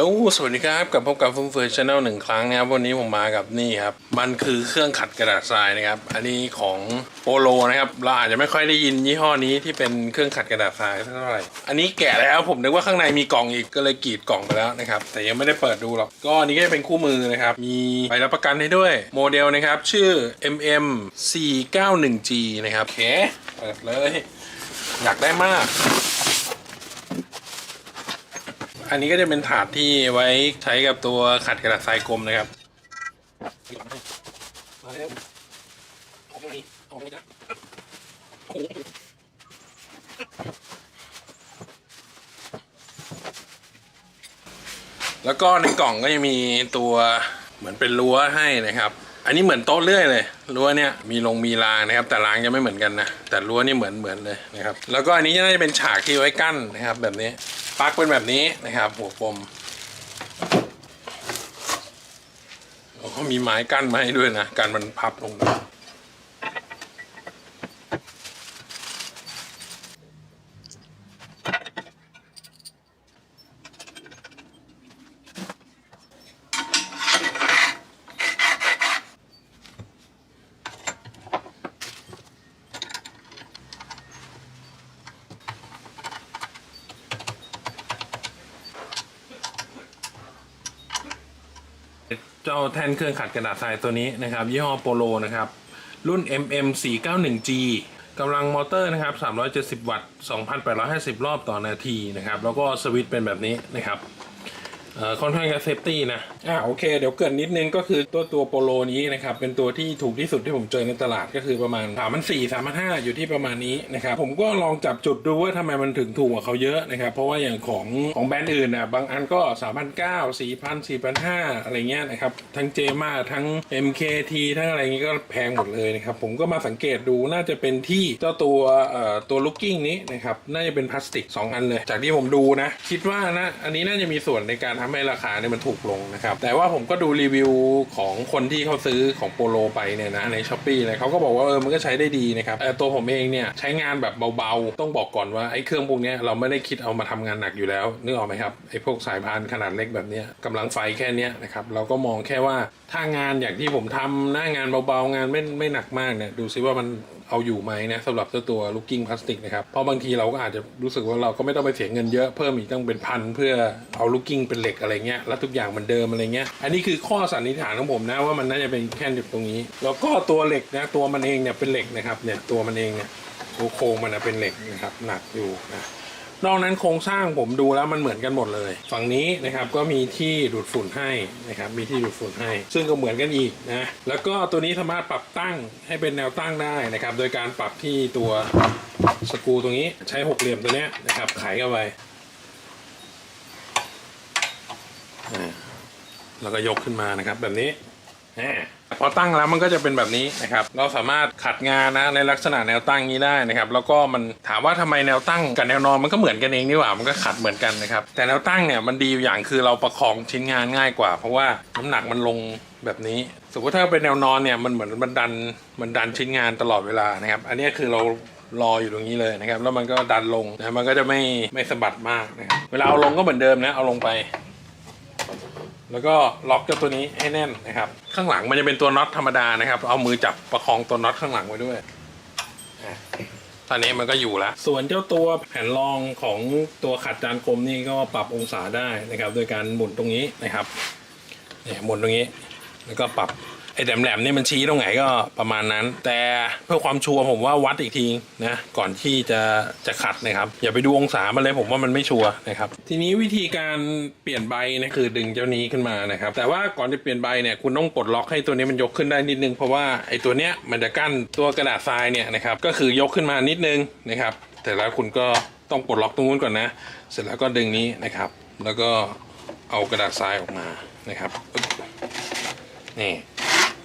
ลสวัสดีครับกับพบกับฟุ้งเฟือยชาแนลหนึ่งครั้งนะครับวันนี้ผมมากับนี่ครับ มันคือเครื่องขัดกระดาษทรายนะครับ อันนี้ของโปโลนะครับเราอาจจะไม่ค่อยได้ยินยี่ห้อนี้ที่เป็นเครื่องขัดกระดาษทรายเท่าไหร่อันนี้แกะแล้วผมนึกว่าข้างในมีกล่องอีกก็เลยกรีดกล่องไปแล้วนะครับแต่ยังไม่ได้เปิดดูหรอกก็อันนี้ก็จะเป็นคู่มือนะครับมีใบรับประกันให้ด้วย โมเดลนะครับชื่อ MM 491G นะครับโอเคเปิดเลย อยากได้มาก อันนี้ก็จะเป็นถาดที่ไว้ใช้กับตัวขัดกระดาษทรายกลมนะครับแล้วก็ในกล่องก็จะมีตัวเหมือนเป็นรั้วให้นะครับ อันนี้เหมือนโต๊ะเลื่อยเลยรั้วเนี่ยมีลงมีรางนะครับ แต่รางจะไม่เหมือนกันนะแต่รั้วนี่เหมือนเหมือนเลยนะครับ แล้วก็อันนี้น่าจะเป็นฉากที่ไว้กั้นนะครับ แบบนี้ ปลั๊กเป็นแบบนี้นะครับ หัวกลมแล้วก็มีไม้กั้นไม้ด้วยนะการมันพับลง เจ้าแท่นเครื่องขัดกระดาษทรายตัวนี้นะครับ ยี่ห้อโปโลนะครับ รุ่น MM 491G กำลังมอเตอร์นะครับ 370 วัตต์ 2,850 รอบต่อนาทีนะครับ แล้วก็สวิตช์เป็นแบบนี้นะครับค่อนข้างจะเซฟตี้นะ อ่าโอเค เดี๋ยวเกินนิดนึงก็คือตัวตัวโปโลนี้นะครับ เป็นตัวที่ถูกที่สุดที่ผมเจอในตลาดก็คือประมาณ3 4 0 0 3 5 0 0อยู่ที่ประมาณนี้นะครับ ผมก็ลองจับจุดดูว่าทำไมมันถึงถูกกว่าเขาเยอะนะครับ เพราะว่าอย่างของของแบรนด์อื่นอะบางอันก็3,900 4,000 4,500อะไรเงี้ยนะครับ ทั้งเจมาทั้ง MKT ทั้งอะไรเงี้ยก็แพงหมดเลยนะครับ ผมก็มาสังเกตดูน่าจะเป็นที่เจ้าตัวเอ่อตัวลูกกิ้งนี้นะครับน่าจะเป็นพลาสติก 2 อันเลย จากที่ผมดูนะ คิดว่านะอันนี้น่าจะมีส่วนในการทำให้ราคาเนี่ยมันถูกลงนะครับแต่ว่าผมก็ดูรีวิวของคนที่เขาซื้อของโปโลไปเนี่ยนะในช้อปปี้เลยเขาก็บอกว่าเออมันก็ใช้ได้ดีนะครับแต่ตัวผมเองเนี่ยใช้งานแบบเบาๆ ต้องบอกก่อนว่าไอ้เครื่องพวกนี้เราไม่ได้คิดเอามาทำงานหนักอยู่แล้วนึกออกไหมครับไอ้พวกสายพานขนาดเล็กแบบนี้ยกำลังไฟแค่นี้นะครับเราก็มองแค่ว่าถ้างานอย่างที่ผมทำหน้างานเบาๆงานไม่ไม่หนักมากเนี่ยดูซิว่ามัน เอาอยู่ไหมนะสำหรับเจ้าตัวลูกกิ้งพลาสติกนะครับเพราะบางทีเราก็อาจจะรู้สึกว่าเราก็ไม่ต้องไปเสียเงินเยอะเพิ่มอีกต้องเป็นพันเพื่อเอาลูกกิ้งเป็นเหล็กอะไรเงี้ยแล้วทุกอย่างเหมือนเดิมอะไรเงี้ยอันนี้คือข้อสันนิษฐานของผมนะว่ามันน่าจะเป็นแค่จุดตรงนี้ แล้วก็ตัวเหล็กนะตัวมันเองเนี่ยเป็นเหล็กนะครับเนี่ยตัวมันเองเนี่ยตัวโครงมันนะเป็นเหล็กนะครับหนักอยู่นะ นอกนั้นโครงสร้างผมดูแล้วมันเหมือนกันหมดเลย ฝั่งนี้นะครับก็มีที่ดูดฝุ่นให้นะครับมีที่ดูดฝุ่นให้ ซึ่งก็เหมือนกันอีกนะแล้วก็ตัวนี้สามารถปรับตั้งให้เป็นแนวตั้งได้นะครับ โดยการปรับที่ตัวสกรูตรงนี้ใช้หกเหลี่ยมตัวเนี้ยนะครับไขเข้าไปแล้วก็ยกขึ้นมานะครับแบบนี้ พอตั้งแล้วมันก็จะเป็นแบบนี้นะครับ เราสามารถขัดงานนะในลักษณะแนวตั้งนี้ได้นะครับ แล้วก็มันถามว่าทำไมแนวตั้งกับแนวนอนมันก็เหมือนกันเองนี่หว่า มันก็ขัดเหมือนกันนะครับ แต่แนวตั้งเนี่ยมันดีอยู่อย่างคือเราประคองชิ้นงานง่ายกว่า เพราะว่าน้ำหนักมันลงแบบนี้ สมมติถ้าเป็นแนวนอนเนี่ยมันเหมือนมันดันมันดันชิ้นงานตลอดเวลานะครับ อันนี้คือเรารออยู่ตรงนี้เลยนะครับ แล้วมันก็ดันลงนะมันก็จะไม่ไม่สะบัดมากนะครับ เวลาเอาลงก็เหมือนเดิมนะ เอาลงไป แล้วก็ล็อกเจ้าตัวนี้ให้แน่นนะครับ ข้างหลังมันจะเป็นตัวน็อตธรรมดานะครับ เอามือจับประคองตัวน็อตข้างหลังไว้ด้วยอะตอนนี้มันก็อยู่แล้ว ส่วนเจ้าตัวแผ่นรองของตัวขัดจานกลมนี่ก็ปรับองศาได้นะครับ โดยการหมุนตรงนี้นะครับเนี่ยหมุนตรงนี้ แล้วก็ปรับ ไอ้แหลมๆนี่มันชี้ตรงไหนก็ประมาณนั้น แต่เพื่อความชัวร์ผมว่าวัดอีกทีนะก่อนที่จะจะขัดนะครับ อย่าไปดูองศามันเลยผมว่ามันไม่ชัวร์นะครับ ทีนี้วิธีการเปลี่ยนใบนะคือดึงเจ้านี้ขึ้นมานะครับ แต่ว่าก่อนจะเปลี่ยนใบเนี่ยคุณต้องปลดล็อกให้ตัวนี้มันยกขึ้นได้นิดนึง เพราะว่าไอ้ตัวเนี้ยมันจะกั้นตัวกระดาษทรายเนี่ยนะครับก็คือยกขึ้นมานิดนึงนะครับ แต่แล้วคุณก็ต้องปลดล็อกตรงนู้นก่อนนะ เสร็จแล้วก็ดึงนี้นะครับ แล้วก็เอากระดาษทรายออกมานะครับนี่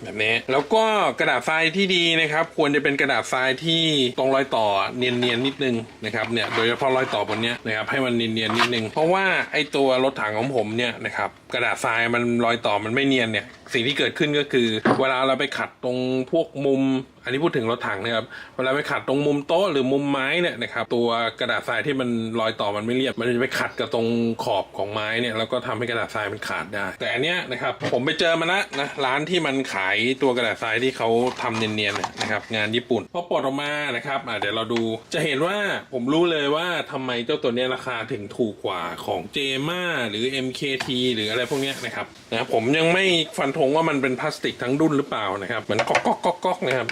แบบนี้ แล้วก็กระดาษทรายที่ดีนะครับ ควรจะเป็นกระดาษทรายที่ตรงรอยต่อเนียนๆนิดนึงนะครับเนี่ยโดยเฉพาะรอยต่อบนเนี้ยนะครับให้มันเนียนๆนิดนึงเพราะว่าไอตัวรถถังของผมเนี่ยนะครับ กระดาษทรายมันรอยต่อมันไม่เนียนเนี่ย สิ่งที่เกิดขึ้นก็คือ เวลาเราไปขัดตรงพวกมุม อันนี้พูดถึงรถถังนะครับเวลาไปขัดตรงมุมโต๊ะหรือมุมไม้เนี่ยนะครับตัวกระดาษทรายที่มันรอยต่อมันไม่เรียบ มันจะไปขัดกับตรงขอบของไม้เนี่ยแล้วก็ทำให้กระดาษทรายมันขาดได้ แต่อันเนี้ยนะครับผมไปเจอมาล้วนะร้านที่มันขายตัวกระดาษทรายที่เขาทำเนียนๆนะครับงานญี่ปุ่นพอปลดออกมานะครับเดี๋ยวเราดูจะเห็นว่าผมรู้เลยว่าทำไมเจ้าตัวเนี้ยราคาถึงถูกกว่าของเจม่าหรือ MKT หรืออะไรพวกนี้นะครับนะผมยังไม่ฟันธงว่ามันเป็นพลาสติกทั้งดุนหรือเปล่านะครับเหมือนก๊อกก๊อกก๊อกก๊อกนะครับ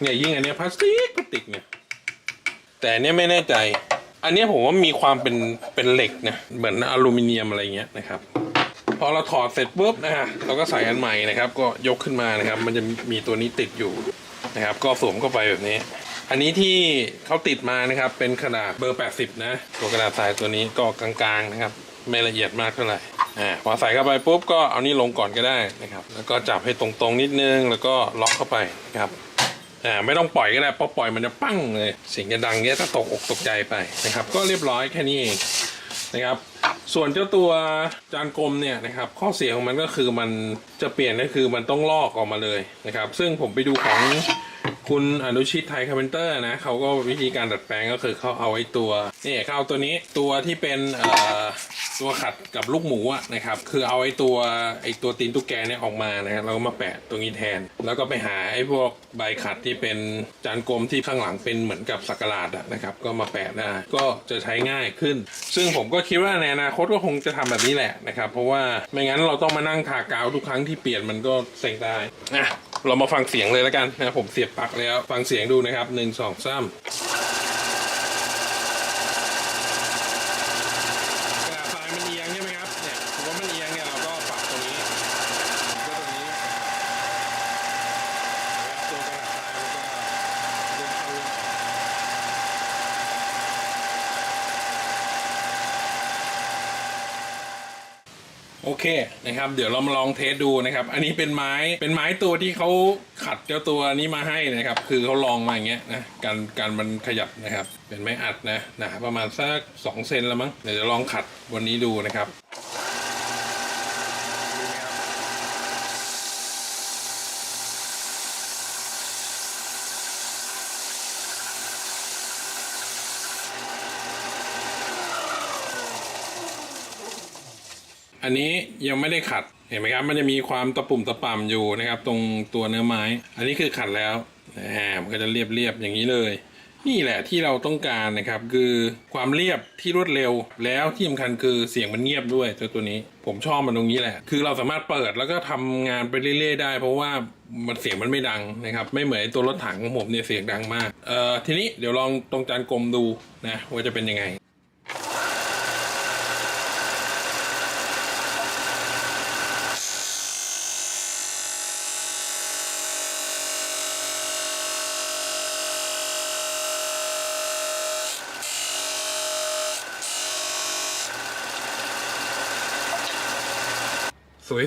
เนี่ยยิ่งอันนี้พลาสติกพลาสติกเนี่ยแต่อันเนี้ยไม่แน่ใจ อันนี้ผมว่ามีความเป็นเป็นเหล็กนะเหมือนอลูมิเนียมอะไรเงี้ยนะครับ พอเราถอดเสร็จปุ๊บนะฮะเราก็ใส่อันใหม่นะครับ ก็ยกขึ้นมานะครับ มันจะมีตัวนี้ติดอยู่นะครับ ก็สวมเข้าไปแบบนี้อันนี้ที่เขาติดมานะครับเป็นขนาดเบอร์ 80 นะ ตัวกระดาษทรายตัวนี้ก็กลางๆนะครับ ไม่ละเอียดมากเท่าไหร่อ่าพอใส่เข้าไปปุ๊บก็เอานี่ลงก่อนก็ได้นะครับ แล้วก็จับให้ตรงๆนิดนึงแล้วก็ล็อกเข้าไปนะครับอ่าไม่ต้องปล่อยก็ได้พราะปล่อยมันจะปั้งเลยเสียงจะดังเงี้ยถ้าตกอกตกใจไปนะครับ ก็เรียบร้อยแค่นี้เองนะครับส่วนเจ้าตัวจานกลมเนี่ยนะครับข้อเสียของมันก็คือมันจะเปลี่ยนก็คือมันต้องลอกออกมาเลยนะครับ ซึ่งผมไปดูของ คุณอนุชิตไทยคาร์เพนเตอร์นะเขาก็วิธีการดัดแปลงก็คือเขาเอาไอ้ตัวนี่เขาเอาตัวนี้ตัวที่เป็นตัวขัดกับลูกหมูอะนะครับ คือเอาไอ้ตัวไอ้ตัวตีนตุ๊กแกเนี่ยออกมานะครับแล้วก็มาแปะตรงนี้แทน แล้วก็ไปหาไอ้พวกใบขัดที่เป็นจานกลมที่ข้างหลังเป็นเหมือนกับสักหลาดอะนะครับ ก็มาแปะได้ก็จะใช้ง่ายขึ้น ซึ่งผมก็คิดว่าในอนาคตก็คงจะทำแบบนี้แหละนะครับ เพราะว่าไม่งั้นเราต้องมานั่งทากาวทุกครั้งที่เปลี่ยนมันก็เซ็งได้นะ เรามาฟังเสียงเลยแล้วกันนะผมเสียบปลั๊กแล้ว ฟังเสียงดูนะครับหนึ่งสองสามกระดาษทรายมันเอียงใช่ไหมครับเนี่ยถือว่ามันเอียงเนี่ยเราก็ปรับตรงนี้ก็ตรงนี้นะครับตัวกระดาษทรายมันก็เลื่อนเข้าเลื่อนออก โอ เคนะครับ เดี๋ยวเรามาลองเทสดูนะครับ อันนี้เป็นไม้เป็นไม้ตัวที่เขาขัดเจ้าตัวนี้มาให้นะครับ คือเขาลองมาอย่างเงี้ยนะการการมันขยับนะครับ เป็นไม้อัดนะหนาประมาณสักสองเซนละมั้งเดี๋ยวจะลองขัดวันนี้ดูนะครับ อันนี้ยังไม่ได้ขัดเห็นไหมครับ มันจะมีความตะปุ่มตะป่ำอยู่นะครับ ตรงตัวเนื้อไม้ อันนี้คือขัดแล้วอ่ามันก็จะเรียบๆอย่างนี้เลย นี่แหละที่เราต้องการนะครับ คือความเรียบที่รวดเร็ว แล้วที่สำคัญคือเสียงมันเงียบด้วยตัวตัวนี้ ผมชอบมันตรงนี้แหละ คือเราสามารถเปิดแล้วก็ทำงานไปเรื่อยๆได้ เพราะว่ามันเสียงมันไม่ดังนะครับ ไม่เหมือนตัวรถถังของผมเนี่ยเสียงดังมาก เอ่อทีนี้เดี๋ยวลองตรงจานกลมดูนะว่าจะเป็นยังไง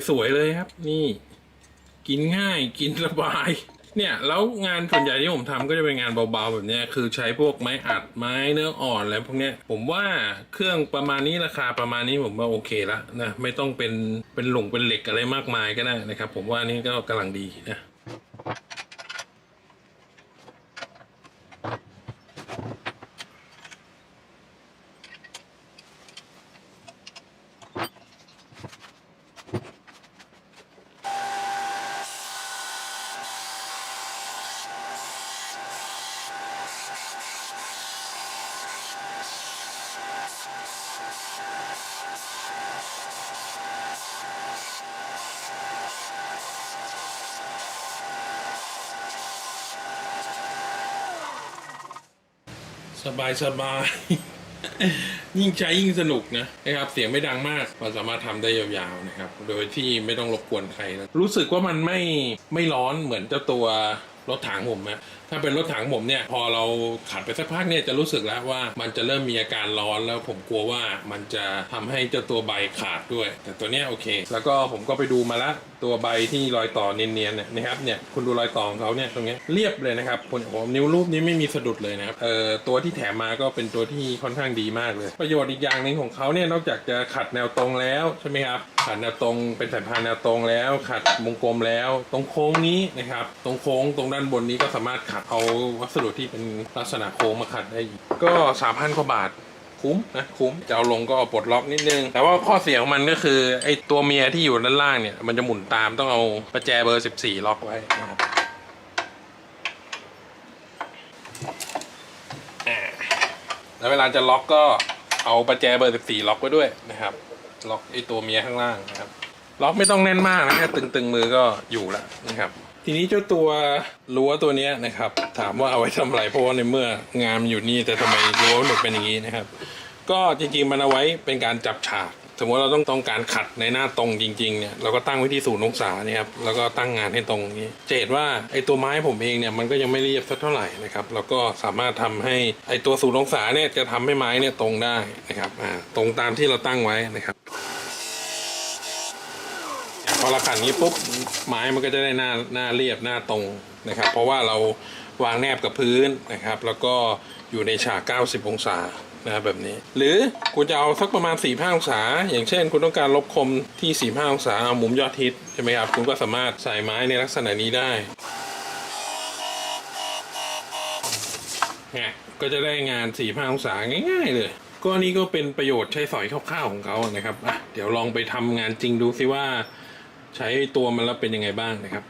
สวยๆเลยครับ นี่ กินง่ายกินสบาย เนี่ยแล้วงานส่วนใหญ่ที่ผมทำก็จะเป็นงานเบาๆแบบนี้คือใช้พวกไม้อัดไม้เนื้ออ่อนอะไรพวกนี้ผมว่าเครื่องประมาณนี้ราคาประมาณนี้ผมว่าโอเคละนะไม่ต้องเป็นเป็นหลงเป็นเหล็กอะไรมากมายก็ได้นะครับ ผมว่านี่ก็กำลังดีนะ สบายสบายยิ่งใช้ยิ่งสนุกนะนะครับ เสียงไม่ดังมากเราสามารถทำได้ยาวๆนะครับ โดยที่ไม่ต้องรบกวนใครนะรู้สึกว่ามันไม่ไม่ร้อนเหมือนเจ้าตัวรถถังผมนะ ถ้าเป็นรถถังผมเนี่ยพอเราขัดไปสักพักเนี่ยจะรู้สึกแล้วว่ามันจะเริ่มมีอาการร้อนแล้วผมกลัวว่ามันจะทำให้เจ้าตัวใบขาดด้วย แต่ตัวเนี้ยโอเค แล้วก็ผมก็ไปดูมาละตัวใบที่รอยต่อเนียนๆเนี่ยนะครับเนี่ยคุณดูรอยต่อของเขาเนี่ยตรงเนี้ยเรียบเลยนะครับผมผมนิ้วรูปนี้ไม่มีสะดุดเลยนะครับเอ่อตัวที่แถมมาก็เป็นตัวที่ค่อนข้างดีมากเลย ประโยชน์อีกอย่างหนึ่งของเขาเนี่ยนอกจากจะขัดแนวตรงแล้วใช่ไหมครับขัดแนวตรงเป็นสายพานแนวตรงแล้ว ขัดวงกลมแล้ว ตรงโค้งนี้นะครับตรงโค้งตรงด้านบนนี้ก็สามารถขัดเอาวัสดุที่เป็นลักษณะโค้งมาขัดได้อีกก็สามพันกว่าบาทคุ้มนะคุ้มจะเอาลงก็ปลดล็อกนิดนึง แต่ว่าข้อเสียของมันก็คือไอ้ตัวเมียที่อยู่ด้านล่างเนี่ย มันจะหมุนตามต้องเอาประแจเบอร์ 14 ล็อกไว้นะครับแล้วเวลาจะล็อกก็เอาประแจเบอร์ 14 ล็อกไว้ด้วยนะครับ ล็อกไอ้ตัวเมียข้างล่างนะครับ ล็อกไม่ต้องแน่นมากนะแค่ตึงๆมือก็อยู่แล้วนะครับ ทีนี้เจ้าตัวรั้วตัวนี้นะครับ ถามว่าเอาไว้ทำอะไรเพราะว่าในเมื่องามอยู่นี่แต่ทำไมรั้วมันถึงเป็นอย่างนี้นะครับ ก็จริงๆมันเอาไว้เป็นการจับฉาก สมมติเราต้องต้องการขัดในหน้าตรงจริงๆเนี่ยเราก็ตั้งไว้ที่ศูนย์องศาเนี่ยครับแล้วก็ตั้งงานให้ตรงนี้จะเห็นว่าไอ้ตัวไม้ผมเองเนี่ยมันก็ยังไม่เรียบสักเท่าไหร่นะครับแล้วก็สามารถทำให้ไอ้ตัวศูนย์องศาเนี่ยจะทำให้ไม้เนี่ยตรงได้นะครับอ่าตรงตามที่เราตั้งไว้นะครับ พอเราขัดนี้ปุ๊บไม้มันก็จะได้หน้าหน้าเรียบหน้าตรงนะครับ เพราะว่าเราวางแนบกับพื้นนะครับ แล้วก็อยู่ในฉาก90 องศานะครับแบบนี้ หรือคุณจะเอาสักประมาณ 45 องศา อย่างเช่น คุณต้องการลบคมที่ 45 องศาเอามุมยอดทิศใช่ไหมครับ คุณก็สามารถใส่ไม้ในลักษณะนี้ได้เนี่ยก็จะได้งาน 45 องศาง่าย ๆ เลยก็นี่ก็เป็นประโยชน์ใช้สอยคร่าวๆของเขานะครับอะเดี๋ยวลองไปทำงานจริงดูซิว่า ใช้ตัวมันแล้วเป็นยังไงบ้างนะครับ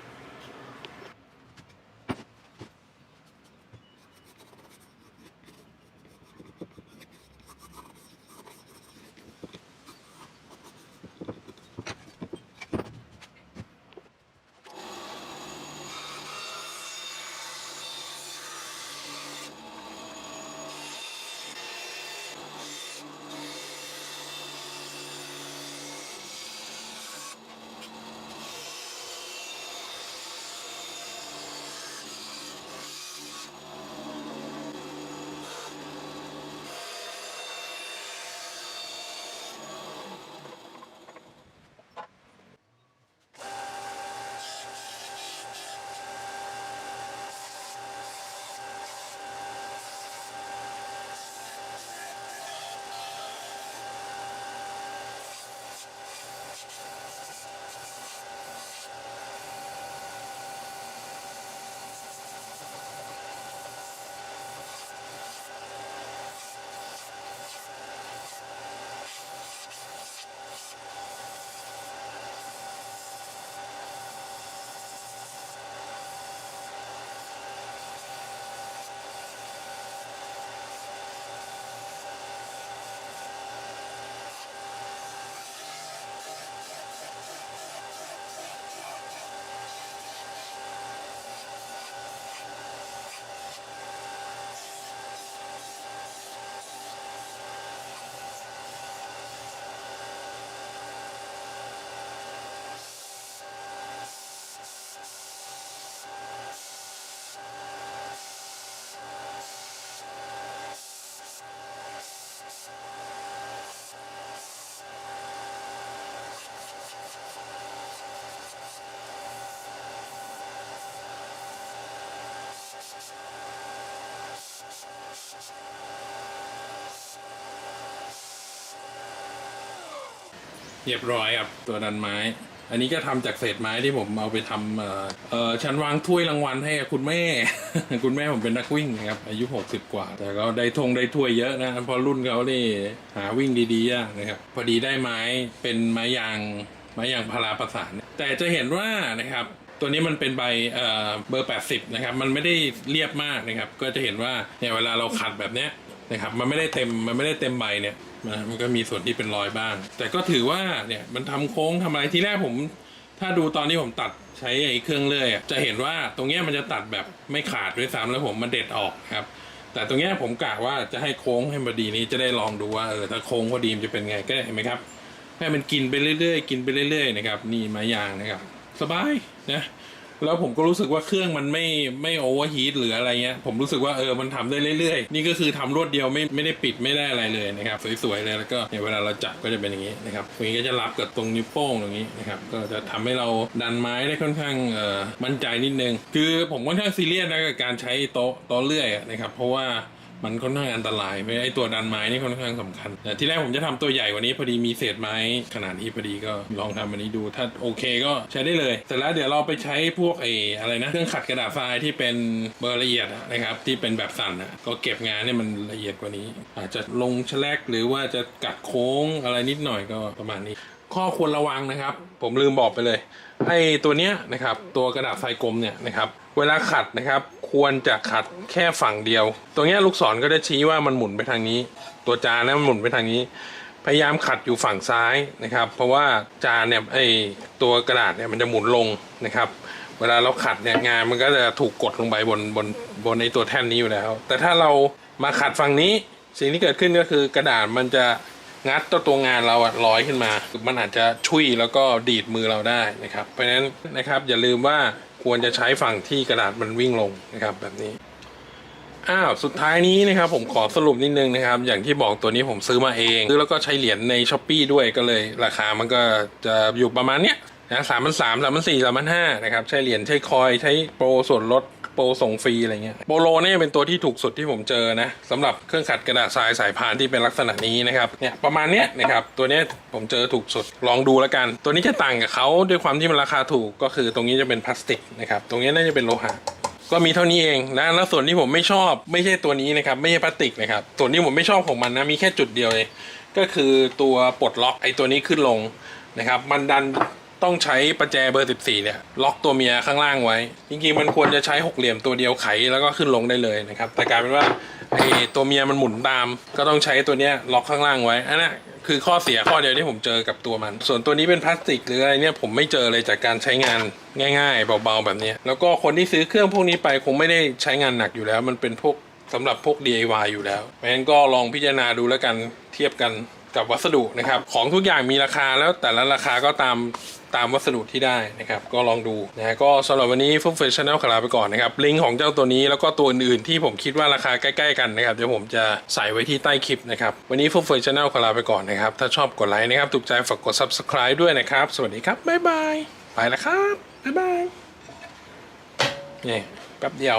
เรียบร้อยครับตัวดันไม้ อันนี้ก็ทำจากเศษไม้ที่ผมเอาไปทำเอ่อเออชั้นวางถ้วยรางวัลให้กับคุณแม่ คุณแม่ผมเป็นนักวิ่งนะครับอายุ 60 กว่า แต่ก็ได้ทงได้ถ้วยเยอะนะเพราะรุ่นเขานี่หาวิ่งดีๆยากนะครับพอดีได้ไม้เป็นไม้ยางไม้ยางพาราประสาน แต่จะเห็นว่านะครับตัวนี้มันเป็นใบเอ่อเบอร์ 80 นะครับ มันไม่ได้เรียบมากนะครับ ก็จะเห็นว่าเนี่ยเวลาเราขัดแบบเนี้ย นะครับมันไม่ได้เต็มมันไม่ได้เต็มใบเนี่ยนะมันก็มีส่วนที่เป็นรอยบ้าง แต่ก็ถือว่าเนี่ยมันทำโค้งทำอะไรทีแรกผม ถ้าดูตอนที่ผมตัดใช้ไอ้เครื่องเลื่อยจะเห็นว่าตรงเนี้ยมันจะตัดแบบไม่ขาดด้วยซ้ำแล้วผมมาเด็ดออกครับ แต่ตรงเนี้ยผมกะว่าจะให้โค้งให้พอดีนี้จะได้ลองดูว่าเออถ้าโค้งพอดีมันจะเป็นไงก็เห็นไหมครับให้มันกินไปเรื่อยๆ กินไปเรื่อยๆนะครับนี่ไม้ยางนะครับ สบายนะ แล้วผมก็รู้สึกว่าเครื่องมันไม่ไม่โอเวอร์ฮีทหรืออะไรเงี้ย ผมรู้สึกว่าเออมันทำได้เรื่อยๆ นี่ก็คือทำรวดเดียวไม่ไม่ได้ปิดไม่ได้อะไรเลยนะครับ สวยๆเลยแล้วก็เนี่ยเวลาเราจับก็จะเป็นอย่างนี้นะครับตรงนี้ก็จะรับกับตรงนิ้วโป้งตรงนี้นะครับก็จะทำให้เราดันไม้ได้ค่อนข้างเอ่อมั่นใจนิดนึง คือผมค่อนข้างซีเรียสนะกับการใช้โต๊ะโต๊ะเลื่อยนะครับเพราะว่า มันค่อนข้างอันตรายเพราะไอ้ตัวดันไม้นี่ค่อนข้างสำคัญแต่ที่แรกผมจะทำตัวใหญ่กว่านี้พอดีมีเศษไม้ขนาดนี้พอดีก็ลองทำอันนี้ดู ถ้าโอเคก็ใช้ได้เลย เสร็จแล้วเดี๋ยวเราไปใช้พวกไอ้อะไรนะเครื่องขัดกระดาษทรายที่เป็นเบอร์ละเอียดนะครับที่เป็นแบบสั่นอะก็เก็บงานเนี่ยมันละเอียดกว่านี้ อาจจะลงแฉลกหรือว่าจะกัดโค้งอะไรนิดหน่อยก็ประมาณนี้ ข้อควรระวังนะครับ ผมลืมบอกไปเลยไอ้ตัวเนี้ยนะครับตัวกระดาษทรายกลมเนี่ยนะครับเวลาขัดนะครับ ควรจะขัดแค่ฝั่งเดียว ตรงนี้ลูกศรก็จะชี้ว่ามันหมุนไปทางนี้ ตัวจานนะมันหมุนไปทางนี้ พยายามขัดอยู่ฝั่งซ้ายนะครับ เพราะว่าจานเนี่ยไอตัวกระดาษเนี่ยมันจะหมุนลงนะครับ เวลาเราขัดเนี่ยงานมันก็จะถูกกดลงไปบนบนบนในตัวแท่นนี้อยู่แล้ว แต่ถ้าเรามาขัดฝั่งนี้สิ่งที่เกิดขึ้นก็คือกระดาษมันจะ งัดตัวตัวงานเราอะลอยขึ้นมา มันอาจจะชุยแล้วก็ดีดมือเราได้นะครับ เพราะฉะนั้นนะครับอย่าลืมว่าควรจะใช้ฝั่งที่กระดาษมันวิ่งลงนะครับแบบนี้อ้าวสุดท้ายนี้นะครับผมขอสรุปนิดนึงนะครับ อย่างที่บอกตัวนี้ผมซื้อมาเองซื้อแล้วก็ใช้เหรียญในช้อปปีด้วยก็เลย ราคามันก็จะอยู่ประมาณเนี้ยนะสามพันสามสามพันสี่สามพันห้านะครับ ใช้เหรียญใช้คอยใช้โปรส่วนลด โปรส่งฟรีอะไรเงี้ยโปโลเนี่ยเป็นตัวที่ถูกสุดที่ผมเจอนะสำหรับเครื่องขัดกระดาษทรายสายพานที่เป็นลักษณะนี้นะครับเนี่ยประมาณเนี้ยนะครับตัวเนี้ยผมเจอถูกสุดลองดูแล้วกัน ตัวนี้จะต่างกับเขาด้วยความที่มันราคาถูกก็คือตรงนี้จะเป็นพลาสติกนะครับตรงนี้น่าจะเป็นโลหะก็มีเท่านี้เองนะแล้วส่วนที่ผมไม่ชอบไม่ใช่ตัวนี้นะครับไม่ใช่พลาสติกนะครับส่วนที่ผมไม่ชอบของมันนะมีแค่จุดเดียวเลยก็คือตัวปลดล็อกไอ้ตัวนี้ขึ้นลงนะครับมันดัน ต้องใช้ประแจเบอร์ 14 เนี่ย ล็อกตัวเมียข้างล่างไว้ จริงๆมันควรจะใช้หกเหลี่ยมตัวเดียวไขแล้วก็ขึ้นลงได้เลยนะครับ แต่กลายเป็นว่าไอ้ตัวเมียมันหมุนตาม ก็ต้องใช้ตัวเนี้ยล็อกข้างล่างไว้อันนั้นคือข้อเสียข้อเดียวที่ผมเจอกับตัวมัน ส่วนตัวนี้เป็นพลาสติกหรืออะไรเนี่ยผมไม่เจอเลยจากการใช้งานง่าย ๆ เบาๆแบบนี้แล้วก็คนที่ซื้อเครื่องพวกนี้ไปคงไม่ได้ใช้งานหนักอยู่แล้ว มันเป็นพวกสำหรับพวก DIY อยู่แล้วเพราะฉะนั้นก็ลองพิจารณาดูแล้วกันเทียบกันกับวัสดุนะครับ ของทุกอย่างมีราคาแล้วแต่ละราคาก็ตาม ตามวัสดุที่ได้นะครับก็ลองดูนะฮะก็สำหรับวันนี้ฟุกเฟชชั่นแนลขอลาไปก่อนนะครับลิงก์ของเจ้าตัวนี้แล้วก็ตัวอื่นๆที่ผมคิดว่าราคาใกล้ ๆ กันนะครับเดี๋ยวผมจะใส่ไว้ที่ใต้คลิปนะครับวันนี้ฟุกเฟชชั่นแนลขอลาไปก่อนนะครับถ้าชอบกดไลค์นะครับถูกใจฝากกด subscribe ด้วยนะครับ สวัสดีครับบ๊ายบายไปแล้วครับบ๊ายบายนี่แป๊บเดียว